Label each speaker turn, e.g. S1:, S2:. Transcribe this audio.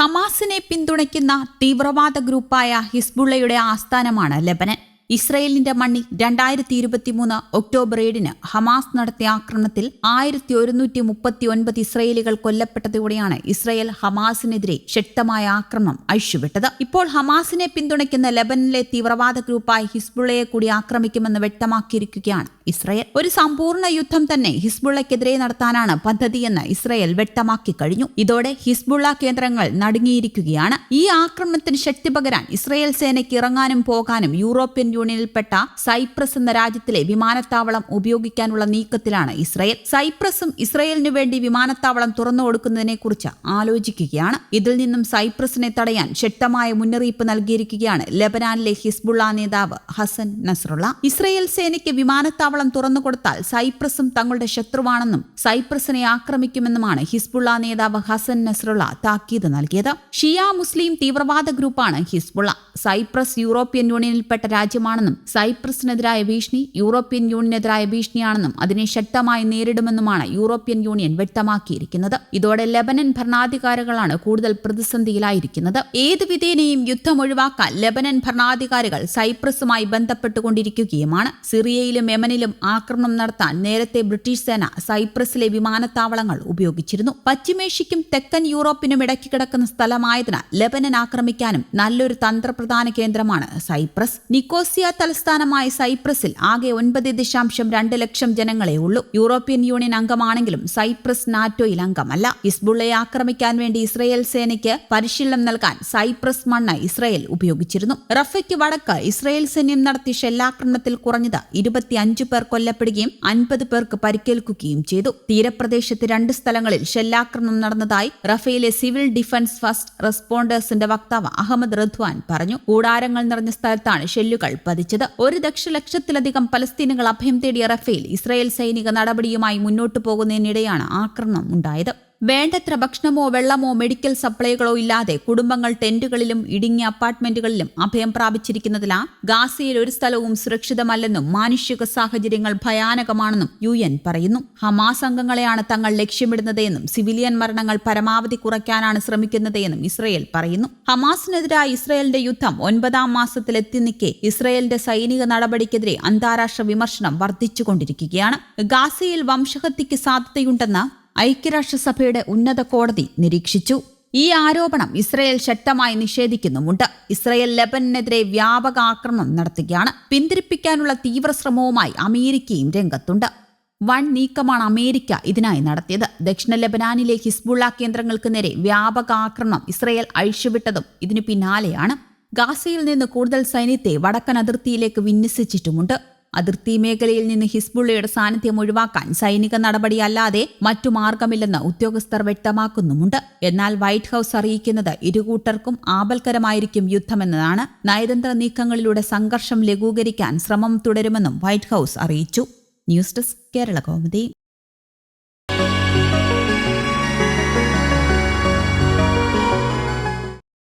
S1: ഹമാസിനെ പിന്തുണയ്ക്കുന്ന തീവ്രവാദ ഗ്രൂപ്പായ ഹിസ്ബുള്ളയുടെ ആസ്ഥാനമാണ് ലെബനൻ. ഇസ്രയേലിന്റെ മണ്ണിൽ രണ്ടായിരത്തി ഇരുപത്തിമൂന്ന് ഒക്ടോബർ ഏഴിന് ഹമാസ് നടത്തിയ ആക്രമണത്തിൽ ആയിരത്തി ഒരുന്നൂറ്റി മുപ്പത്തി ഒൻപത് ഇസ്രയേലികൾ കൊല്ലപ്പെട്ടതോടെയാണ് ഇസ്രയേൽ ഹമാസിനെതിരെ ശക്തമായ ആക്രമണം അഴിച്ചുവിട്ടത്. ഇപ്പോൾ ഹമാസിനെ പിന്തുണയ്ക്കുന്ന ലെബനിലെ തീവ്രവാദ ഗ്രൂപ്പായ ഹിസ്ബുള്ളയെ കൂടി ആക്രമിക്കുമെന്ന് വ്യക്തമാക്കിയിരിക്കുകയാണ് ഇസ്രയേൽ. ഒരു സമ്പൂർണ യുദ്ധം തന്നെ ഹിസ്ബുള്ളയ്ക്കെതിരെ നടത്താനാണ് പദ്ധതിയെന്ന് ഇസ്രയേൽ വ്യക്തമാക്കി കഴിഞ്ഞു. ഇതോടെ ഹിസ്ബുള്ള കേന്ദ്രങ്ങൾ നടുങ്ങിയിരിക്കുകയാണ്. ഈ ആക്രമണത്തിന് ശക്തി പകരാൻ ഇസ്രയേൽ സേനയ്ക്ക് ഇറങ്ങാനും പോകാനും യൂറോപ്യൻ യൂണിയനിൽപ്പെട്ട സൈപ്രസ് എന്ന രാജ്യത്തിലെ വിമാനത്താവളം ഉപയോഗിക്കാനുള്ള നീക്കത്തിലാണ് ഇസ്രയേൽ. സൈപ്രസും ഇസ്രയേലിനു വേണ്ടി വിമാനത്താവളം തുറന്നു കൊടുക്കുന്നതിനെ കുറിച്ച് ആലോചിക്കുകയാണ്. ഇതിൽ നിന്നും സൈപ്രസിനെ തടയാൻ ശക്തമായ മുന്നറിയിപ്പ് നൽകിയിരിക്കുകയാണ് ലബനാനിലെ ഹിസ്ബുള്ള നേതാവ് ഹസൻ നസ്രുള്ള ഇസ്രയേൽ സേനയ്ക്ക് വിമാനത്താവളം തുറന്നുകൊടുത്താൽ സൈപ്രസും തങ്ങളുടെ ശത്രുവാണെന്നും സൈപ്രസിനെ ആക്രമിക്കുമെന്നുമാണ് ഹിസ്ബുള്ള നേതാവ് ഹസൻ നസ്രുള്ള താക്കീത് നൽകിയത്. ഷിയ മുസ്ലിം തീവ്രവാദ ഗ്രൂപ്പാണ് ഹിസ്ബുള്ള. സൈപ്രസ് യൂറോപ്യൻ യൂണിയനിൽപ്പെട്ട രാജ്യമാണെന്നും സൈപ്രസിനെതിരായ ഭീഷണി യൂറോപ്യൻ യൂണിയനെതിരായ ഭീഷണിയാണെന്നും അതിനെ ശക്തമായി നേരിടുമെന്നുമാണ് യൂറോപ്യൻ യൂണിയൻ വ്യക്തമാക്കിയിരിക്കുന്നത്. ഇതോടെ ലെബനൻ ഭരണാധികാരികളാണ് കൂടുതൽ പ്രതിസന്ധിയിലായിരിക്കുന്നത്. ഏത് വിധേനയും യുദ്ധം ഒഴിവാക്കാൻ ലെബനൻ ഭരണാധികാരികൾ സൈപ്രസുമായി ബന്ധപ്പെട്ടുകൊണ്ടിരിക്കുകയുമാണ്. സിറിയയിലും യമനിലും ആക്രമണം നടത്താൻ നേരത്തെ ബ്രിട്ടീഷ് സേന സൈപ്രസിലെ വിമാനത്താവളങ്ങൾ ഉപയോഗിച്ചിരുന്നു. പശ്ചിമേഷ്യയ്ക്കും തെക്കൻ യൂറോപ്പിനും ഇടയ്ക്ക് കിടക്കുന്ന സ്ഥലമായതിനാൽ ലെബനൻ ആക്രമിക്കാനും നല്ലൊരു തന്ത്രപ്രധാന കേന്ദ്രമാണ് സൈപ്രസ്. നിക്കോസിയ തലസ്ഥാനമായ സൈപ്രസിൽ ആകെ ഒൻപത് ദശാംശം രണ്ട് ലക്ഷം ജനങ്ങളെ ഉള്ളൂ. യൂറോപ്യൻ യൂണിയൻ അംഗമാണെങ്കിലും സൈപ്രസ് നാറ്റോയിൽ അംഗമല്ല. ഹിസ്ബുള്ളയെ ആക്രമിക്കാൻ വേണ്ടി ഇസ്രയേൽ സേനയ്ക്ക് പരിശീലനം നൽകാൻ സൈപ്രസ് മണ്ണ് ഇസ്രയേൽ ഉപയോഗിച്ചിരുന്നു. റഫയ്ക്ക് വടക്ക് ഇസ്രയേൽ സൈന്യം നടത്തിയ ഷെല്ലാക്രമണത്തിൽ കുറഞ്ഞത് ഇരുപത്തിയഞ്ചു പേർ കൊല്ലപ്പെടുകയും അൻപത് പേർക്ക് പരിക്കേൽക്കുകയും ചെയ്തു. തീരപ്രദേശത്ത് രണ്ട് സ്ഥലങ്ങളിൽ ഷെല്ലാക്രമണം നടന്നതായി റഫയിലെ സിവിൽ ഡിഫൻസ് ഫസ്റ്റ് റെസ്പോണ്ടേഴ്സിന്റെ വക്താവ് അഹമ്മദ് റദ്വാൻ പറഞ്ഞു. കൂടാരങ്ങൾ നിറഞ്ഞ സ്ഥലത്താണ് ഷെല്ലുകൾ പതിച്ചത് ഒരു ദശലക്ഷത്തിലധികം പലസ്തീനുകൾ അഭയം തേടിയ റഫേൽ ഇസ്രായേൽ സൈനിക നടപടിയുമായി മുന്നോട്ടു പോകുന്നതിനിടെയാണ് ആക്രമണം ഉണ്ടായത്. വേണ്ടത്ര ഭക്ഷണമോ വെള്ളമോ മെഡിക്കൽ സപ്ലൈകളോ ഇല്ലാതെ കുടുംബങ്ങൾ ടെന്റുകളിലും ഇടുങ്ങിയ അപ്പാർട്ട്മെന്റുകളിലും അഭയം പ്രാപിച്ചിരിക്കുന്നതിനാൽ ഗാസയിൽ ഒരു സ്ഥലവും സുരക്ഷിതമല്ലെന്നും മാനുഷിക സാഹചര്യങ്ങൾ ഭയാനകമാണെന്നും യു എൻ പറയുന്നു. ഹമാസ് അംഗങ്ങളെയാണ് തങ്ങൾ ലക്ഷ്യമിടുന്നതെന്നും സിവിലിയൻ മരണങ്ങൾ പരമാവധി കുറയ്ക്കാനാണ് ശ്രമിക്കുന്നതെന്നും ഇസ്രയേൽ പറയുന്നു. ഹമാസിനെതിരായ ഇസ്രയേലിന്റെ യുദ്ധം ഒൻപതാം മാസത്തിലെത്തി നിൽക്കെ ഇസ്രയേലിന്റെ സൈനിക നടപടിക്കെതിരെ അന്താരാഷ്ട്ര വിമർശനം വർദ്ധിച്ചുകൊണ്ടിരിക്കുകയാണ്. ഗാസയിൽ വംശഹത്യയ്ക്ക് സാധ്യതയുണ്ടെന്ന് ഐക്യരാഷ്ട്രസഭയുടെ ഉന്നത കോടതി നിരീക്ഷിച്ചു. ഈ ആരോപണം ഇസ്രയേൽ ശക്തമായി നിഷേധിക്കുന്നുമുണ്ട്. ഇസ്രയേൽ ലബനെതിരെ വ്യാപക ആക്രമണം നടത്തുകയാണ്. പിന്തിരിപ്പിക്കാനുള്ള തീവ്ര ശ്രമവുമായി അമേരിക്കയും രംഗത്തുണ്ട്. വൺ നീക്കമാണ് അമേരിക്ക ഇതിനായി നടത്തിയത്. ദക്ഷിണ ലെബനാനിലെ ഹിസ്ബുള്ള കേന്ദ്രങ്ങൾക്ക് നേരെ വ്യാപക ആക്രമണം ഇസ്രയേൽ അഴിച്ചുവിട്ടതും ഇതിനു പിന്നാലെയാണ്. ഗാസയിൽ നിന്ന് കൂടുതൽ സൈന്യത്തെ വടക്കൻ അതിർത്തിയിലേക്ക് വിന്യസിച്ചിട്ടുമുണ്ട്. അതിർത്തി മേഖലയിൽ നിന്ന് ഹിസ്ബുള്ളയുടെ സാന്നിധ്യം ഒഴിവാക്കാൻ സൈനിക നടപടിയല്ലാതെ മറ്റു മാർഗമില്ലെന്ന് ഉദ്യോഗസ്ഥർ വ്യക്തമാക്കുന്നുമുണ്ട്. എന്നാൽ വൈറ്റ് ഹൌസ് അറിയിക്കുന്നത് ഇരുകൂട്ടർക്കും ആപൽക്കരമായിരിക്കും യുദ്ധമെന്നതാണ്. നയതന്ത്ര നീക്കങ്ങളിലൂടെ സംഘർഷം ലഘൂകരിക്കാൻ ശ്രമം തുടരുമെന്നും വൈറ്റ് ഹൌസ് അറിയിച്ചു. News desk Kerala കോമതി